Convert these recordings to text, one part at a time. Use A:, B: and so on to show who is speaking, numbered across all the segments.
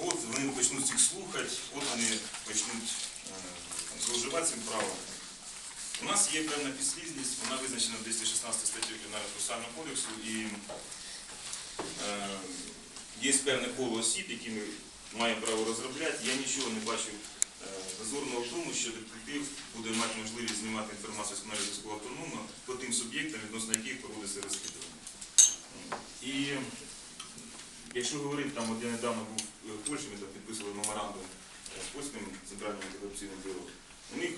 A: От вони почнуть їх слухати, от вони почнуть е, зловживати цим правом. У нас є певна підслідність, вона визначена в 216 статті Кримінального процесуального кодексу і е, є певне коло осіб, які ми маємо право розробляти. Я нічого не бачу е, зазорного в тому, що детектив буде мати можливість знімати інформацію з каналів зв'язку автономно по тим суб'єктам, відносно яких проводиться розслідування. Якщо говорити, там от я недавно був в Польщі, ми там підписували меморандум з польським центральним антикорупційним бюро. У них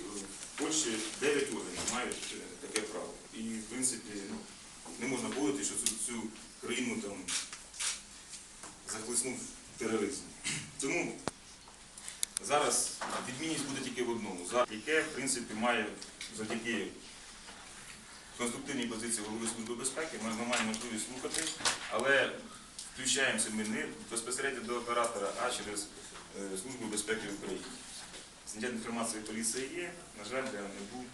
A: в Польщі 9 органів мають е, таке право. І в принципі ну, не можна говорити, що цю, цю країну там захлиснув тероризм. Тому зараз відмінність буде тільки в одному, за яке в принципі має завдяки конструктивній позиції голови Служби безпеки, ми маємо можливість слухати, але включаємося ми не безпосередньо до оператора, а через е, Службу безпеки України. Зняття інформації поліції є, на жаль, для НБУ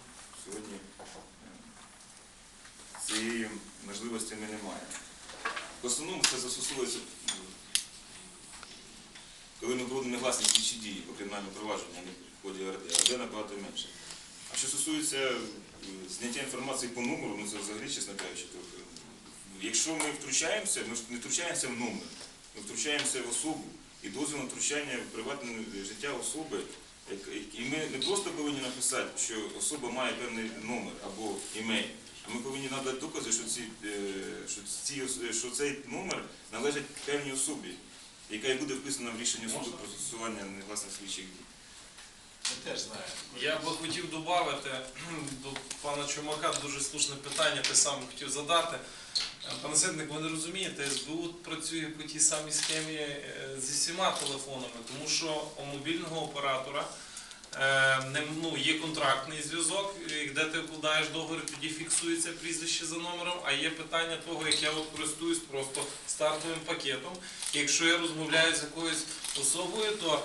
A: сьогодні е, цієї можливості ми не маємо. В основному це застосовується, коли ми проводимо негласні слідчі дії по кримінальному провадженню, а не в ході РД, РД набагато менше. А що стосується е, зняття інформації по номеру, ну це взагалі, чесно кажучи, якщо ми втручаємося, ми ж не втручаємося в номер, ми втручаємося в особу і дозвіл на втручання в приватне життя особи. І ми не просто повинні написати, що особа має певний номер або імей, а ми повинні надати докази, що, ці, е, що, ці, що цей номер належить певній особі, яка і буде вписана в рішення суду про застосування негласних слідчих дій.
B: Ми теж знаємо.
C: Я би хотів додати до пана Чумака дуже слушне питання, те саме хотів задати. Е, Пане ви не розумієте, СБУ працює по тій самій схемі е, зі всіма телефонами, тому що у мобільного оператора е, ну, є контрактний зв'язок, де ти вкладаєш договір, тоді фіксується прізвище за номером, а є питання того, як я от користуюсь просто стартовим пакетом. Якщо я розмовляю з якоюсь особою, то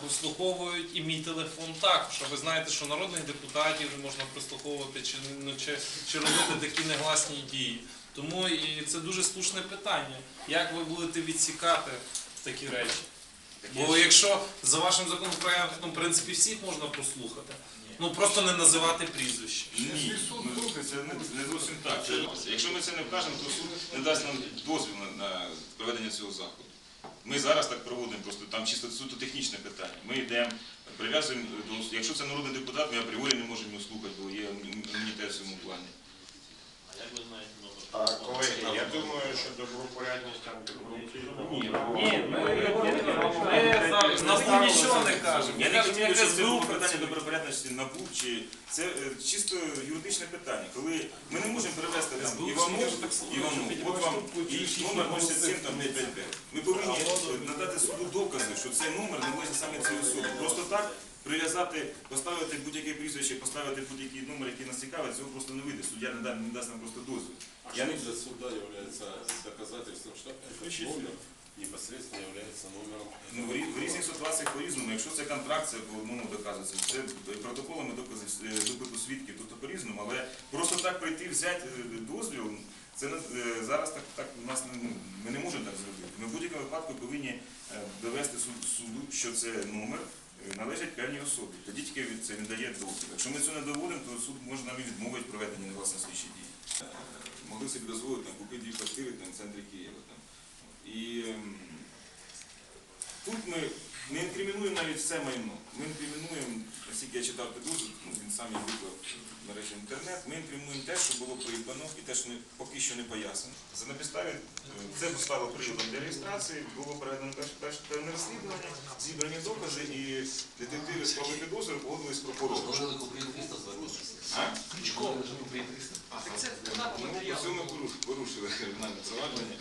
C: прослуховують і мій телефон також. А ви знаєте, що народних депутатів можна прослуховувати чи, ну, чи, чи робити такі негласні дії. Тому і це дуже слушне питання. Як ви будете відсікати такі речі? Бо якщо за вашим законопроектом, в принципі, всіх можна прослухати, ну просто не називати прізвище.
A: Ні, ну, це не, не зовсім так. Якщо ми це не вкажемо, то суд не дасть нам дозвіл на, на проведення цього заходу. Ми зараз так проводимо, просто там чисто суто технічне питання. Ми йдемо, прив'язуємо до якщо це народний депутат, ми апріорі не можемо його слухати, бо є імунітет в цьому плані.
D: А, колеги, я думаю, що добропорядність антикорупційного
A: Ні,
C: Ні, ми, зараз на нічого не кажемо.
A: Я не кажу,
C: як СБУ
A: було питання добропорядності НАБУ, чи це е, чисто юридичне питання, коли ми не можемо перевести там Івану, Івану, от вам і номер 07 там 555. Ми повинні е, надати суду докази, що цей номер належить саме цій особі. Просто так прив'язати, поставити будь-яке прізвище, поставити будь-який номер, який нас цікавить, цього просто не вийде. Суддя не, да- не дасть нам просто дозвіл.
E: А
A: Я не-
E: для суда является доказательством, что этот номер непосредственно является номером
A: Ну, в рі- в різних ситуаціях по-різному. Якщо це контракт, це по одному доказується. Це протоколами докази е, допиту свідків, тобто по-різному. Але просто так прийти, взяти е, дозвіл, це не- е, зараз так, так у нас не- ну, ми не можемо так зробити. Ми в будь-якому випадку повинні е, довести суд- суду, що це номер е, належить певній особі. Тоді тільки це він дає дозвіл. Якщо ми це не доводимо, то суд може нам відмовити в проведенні негласної слідчі дії. Могли собі дозволити там, купити дві квартири там, в центрі Києва. Там. І ем, Тут ми не інкримінуємо навіть все майно. Ми інкримінуємо, оскільки я читав підозру, ну, він сам її виклав в мережі інтернет, ми інкримінуємо те, що було придбано і те, що не, поки що не пояснено. За на підставі це стало приводом для реєстрації, було проведено перше, перше певне розслідування, зібрані докази і детективи склали підозру, погодились з прокурором. Ну, по цьому поруш- порушили кримінальне провадження.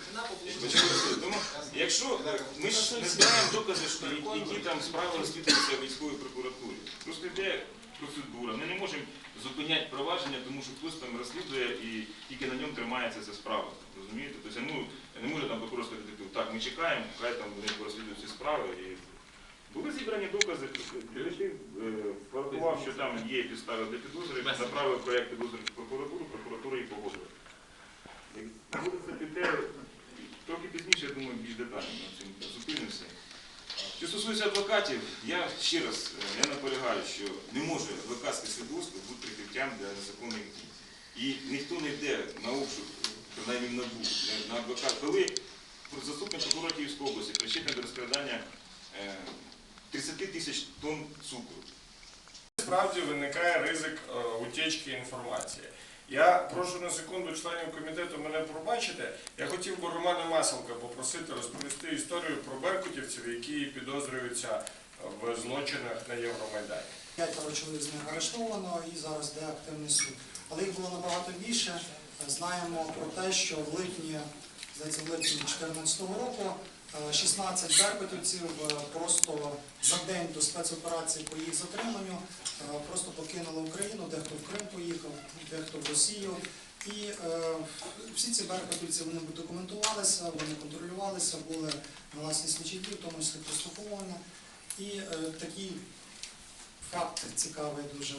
A: Тому, якщо ми ж не знаємо докази, що які там справи розслідуються в військовій прокуратурі. Просто йде процедура. Ми не можемо зупиняти провадження, тому що хтось там розслідує і тільки на ньому тримається ця справа. Розумієте? Тобто, ну, не може там прокурор сказати, детектив, так, ми чекаємо, хай там вони розслідують ці справи. І були зібрані докази, е, порахував, що там є підстави для підозри, направив проєкт підозри в прокуратуру, прокуратура її погодила. Як Буде це піти трохи пізніше, я думаю, більш детально на цим зупинимося. Що стосується адвокатів, я ще раз е, не наполягаю, що не може адвокатське свідоцтво бути прикриттям для незаконних дій. І ніхто не йде на обшук, принаймні в НАБУ, не- на адвокат. Коли заступник прокурора Київської області причетний до розкрадання е, 30 тисяч тонн цукру.
D: Справді виникає ризик е, утічки інформації. Я прошу на секунду членів комітету мене пробачити. Я хотів би Романа Маселка попросити розповісти історію про беркутівців, які підозрюються в злочинах на Євромайдані.
F: П'ятеро чоловік з них арештовано і зараз йде активний суд. Але їх було набагато більше. Знаємо про те, що в липні, здається, в липні 2014 року е, 16 беркутівців е, просто за день до спецоперації по їх затриманню е, просто покинули Україну, дехто в Крим поїхав, дехто в Росію. І е, всі ці беркутівці вони документувалися, вони контролювалися, були на власні слідчі в тому числі прослуховування. І е, такий факт цікавий дуже.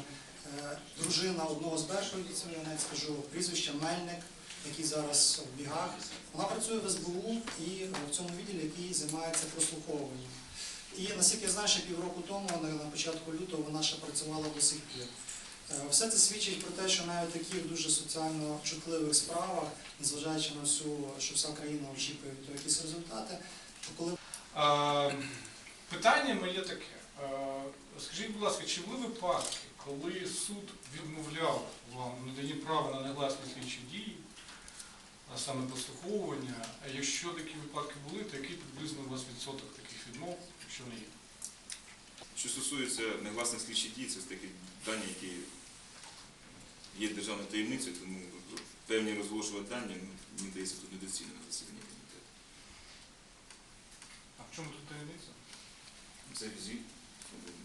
F: Е, Дружина одного з бершовців, я навіть скажу прізвище Мельник, який зараз в бігах. Вона працює в СБУ і е, в цьому відділі, який займається прослуховуванням. І наскільки я знаю, ще півроку тому, на початку лютого, вона ще працювала до сих пір. Е, Все це свідчить про те, що навіть в таких дуже соціально чутливих справах, незважаючи на всю, що вся країна очікує від якісь результати, то коли
G: А, Питання моє таке. А, Скажіть, будь ласка, чи були випадки, коли суд відмовляв вам надані права на негласні слідчі дії, а саме прослуховування? А якщо такі випадки були, то який приблизно у вас відсоток таких відмов, якщо не є?
A: Що стосується негласних слідчих дій, це такі дані, які є державною таємницею, тому певні розголошувати дані, ну, мені здається, тут недоцільно на засіданні комітету.
G: А в чому тут таємниця?
A: Це зі-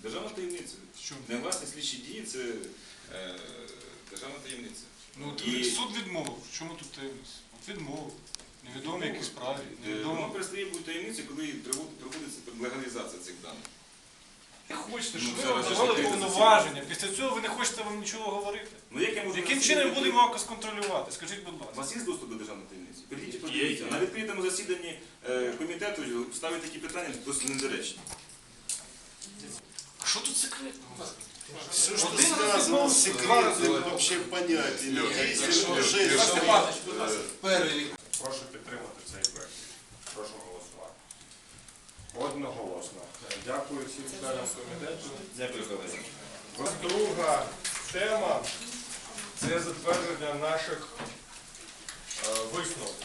A: державна таємниця.
G: В чому?
A: Слідчі дії це е, державна таємниця.
G: Ну,
A: І-
G: суд відмовив. В чому тут таємниця? От відмовив. Невідомо які справі,
A: Е, Воно перестає бути таємницею, коли проводиться легалізація цих даних.
G: Ви хочете,
A: Ну,
G: щоб ви
A: зараз
G: давали повноваження. Після цього ви не хочете вам нічого говорити.
A: Ну, як я можу
G: Яким
A: на
G: чином будемо вас контролювати? Скажіть, будь
A: У
G: ласка.
A: вас є доступ до державної таємниці? Прийдіть,
B: Є,
A: подивіться. На відкритому засіданні е, комітету ставити такі питання досить недоречно.
G: А що тут секретного?
H: Все, что
G: Один раз
H: связано
G: відмовив,
H: с
G: два рази
H: секретным, вообще. Если уже.
B: Перший
D: Прошу підтримати цей проект. Прошу голосувати. Одноголосно. Дякую всім членам комітету.
A: Дякую, колеги.
D: Друга тема це затвердження наших е, висновків.